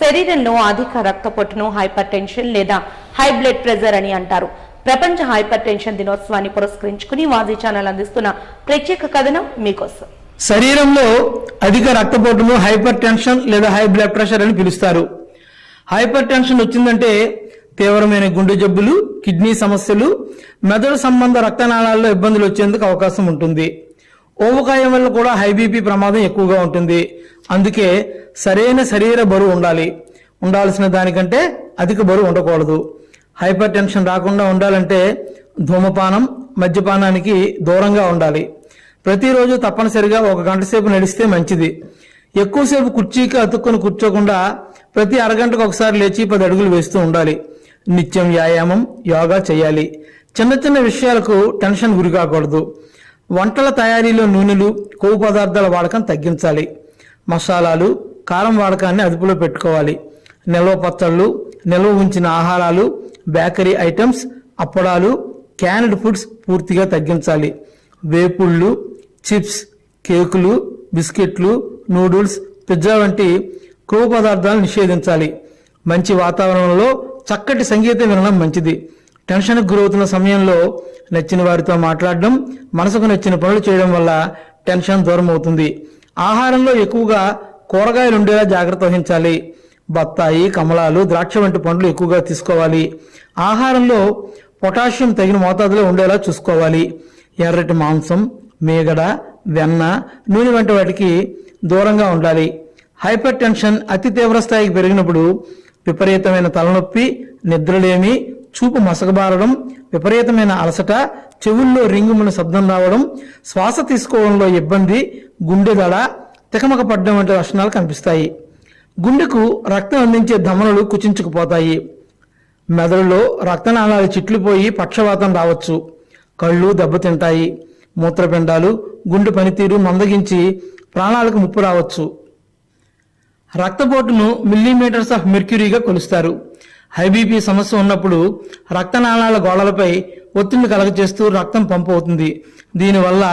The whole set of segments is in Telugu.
శరీరంలో అధిక రక్తపోటును హైపర్ టెన్షన్ లేదా హై బ్లడ్ ప్రెజర్ అని అంటారు. ప్రపంచ హైపర్ టెన్షన్ దినోత్సవాన్ని పురస్కరించుకుని వాజీ ఛానల్ అందిస్తున్న ప్రత్యేక కథనం మీకోసం. శరీరంలో అధిక రక్తపోటును హైపర్ టెన్షన్ లేదా హై బ్లడ్ ప్రెషర్ అని పిలుస్తారు. హైపర్ టెన్షన్ వచ్చిందంటే తీవ్రమైన గుండె జబ్బులు కిడ్నీ సమస్యలు మెదడు సంబంధ రక్తనాళాల్లో ఇబ్బందులు వచ్చేందుకు అవకాశం ఉంటుంది. ఓవకాయం వల్ల కూడా హై బీపీ ప్రమాదం ఎక్కువగా ఉంటుంది. అందుకే సరైన శరీర బరువు ఉండాలి. ఉండాల్సిన దానికంటే అధిక బరువు ఉండకూడదు. హైపర్ టెన్షన్ రాకుండా ఉండాలంటే ధూమపానం మద్యపానానికి దూరంగా ఉండాలి. ప్రతిరోజు తప్పనిసరిగా ఒక గంట సేపు నడిస్తే మంచిది. ఎక్కువసేపు కుర్చీకి అతుక్కుని కూర్చోకుండా ప్రతి అరగంటకు ఒకసారి లేచి పది అడుగులు వేస్తూ ఉండాలి. నిత్యం వ్యాయామం యోగా చేయాలి. చిన్న చిన్న విషయాలకు టెన్షన్ గురి కాకూడదు వంటల తయారీలో నూనెలు కొవ్వు పదార్థాల వాడకం తగ్గించాలి. మసాలాలు కారం వాడకాన్ని అదుపులో పెట్టుకోవాలి. నిల్వ పచ్చళ్ళు నిల్వ ఉంచిన ఆహారాలు బేకరీ ఐటమ్స్ అప్పడాలు క్యాన్డ్ ఫుడ్స్ పూర్తిగా తగ్గించాలి. వేపుళ్ళు చిప్స్ కేకులు బిస్కెట్లు నూడిల్స్ పిజ్జా వంటి కొవ్వు పదార్థాలను నిషేధించాలి. మంచి వాతావరణంలో చక్కటి సంగీతం వినడం మంచిది. టెన్షన్కు గురవుతున్న సమయంలో నచ్చిన వారితో మాట్లాడడం మనసుకు నచ్చిన పనులు చేయడం వల్ల టెన్షన్ దూరం అవుతుంది ఆహారంలో ఎక్కువగా కూరగాయలు ఉండేలా జాగ్రత్త వహించాలి. బత్తాయి కమలాలు ద్రాక్ష వంటి పండ్లు ఎక్కువగా తీసుకోవాలి. ఆహారంలో పొటాషియం తగిన మోతాదులో ఉండేలా చూసుకోవాలి. ఎర్రటి మాంసం మేగడ వెన్న నూనె వంటి వాటికి దూరంగా ఉండాలి. హైపర్ టెన్షన్ అతి తీవ్ర స్థాయికి పెరిగినప్పుడు విపరీతమైన తలనొప్పి నిద్రలేమి చూపు మసకబారడం విపరీతమైన అలసట చెవుల్లో రింగుమున శబ్దం రావడం శ్వాస తీసుకోవడంలో ఇబ్బంది గుండె దడ తికమక పడ్డం వంటి లక్షణాలు కనిపిస్తాయి. గుండెకు రక్తం అందించే ధమనులు కుచించుకుపోతాయి. మెదడులో రక్తనాళాలు చిట్లిపోయి పక్షవాతం రావచ్చు. కళ్ళు దెబ్బతింటాయి. మూత్రపిండాలు గుండె పనితీరు మందగించి ప్రాణాలకు ముప్పు రావచ్చు. రక్తపోటును మిల్లీమీటర్స్ ఆఫ్ మెర్క్యూరీగా కొలుస్తారు. హై బీపీ సమస్య ఉన్నప్పుడు రక్తనాళాల గోడలపై ఒత్తిడిని కలగజేస్తూ రక్తం పంపు అవుతుంది. దీనివల్ల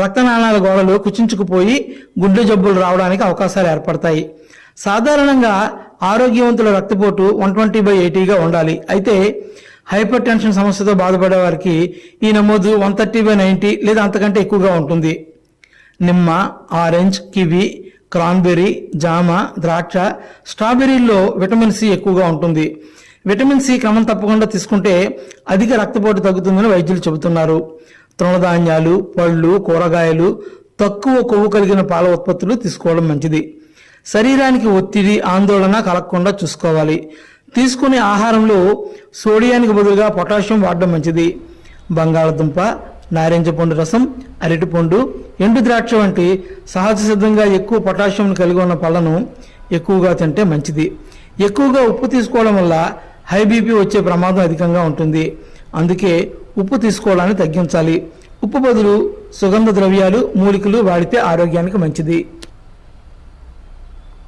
రక్తనాళాల గోడలు కుచించుకుపోయి గుండె జబ్బులు రావడానికి అవకాశాలు ఏర్పడతాయి. సాధారణంగా ఆరోగ్యవంతుల రక్తపోటు వన్ ట్వంటీ బై ఎయిటీగా ఉండాలి. అయితే హైపర్ టెన్షన్ సమస్యతో బాధపడే వారికి ఈ నమోదు వన్ థర్టీ బై నైంటీ లేదా అంతకంటే ఎక్కువగా ఉంటుంది. నిమ్మ ఆరెంజ్ కివి క్రాన్బెర్రీ జామ ద్రాక్ష స్ట్రాబెర్రీల్లో విటమిన్ సి ఎక్కువగా ఉంటుంది. విటమిన్ సి క్రమం తప్పకుండా తీసుకుంటే అధిక రక్తపోటు తగ్గుతుందని వైద్యులు చెబుతున్నారు. తృణధాన్యాలు పళ్ళు కూరగాయలు తక్కువ కొవ్వు కలిగిన పాల ఉత్పత్తులు తీసుకోవడం మంచిది. శరీరానికి ఒత్తిడి ఆందోళన కలగకుండా చూసుకోవాలి. తీసుకునే ఆహారంలో సోడియానికి బదులుగా పొటాషియం వాడడం మంచిది. బంగాళదుంప నారింజ పండు రసం అరటిపండు ఎండు ద్రాక్ష వంటి సహజ సిద్ధంగా ఎక్కువ పొటాషియం కలిగి ఉన్న పళ్ళను ఎక్కువగా తింటే మంచిది. ఎక్కువగా ఉప్పు తీసుకోవడం వల్ల హై బీపీ వచ్చే ప్రమాదం అధికంగా ఉంటుంది. అందుకే ఉప్పు తీసుకోవడాన్ని తగ్గించాలి. ఉప్పు బదులు సుగంధ ద్రవ్యాలు మూలికలు వాడితే ఆరోగ్యానికి మంచిది.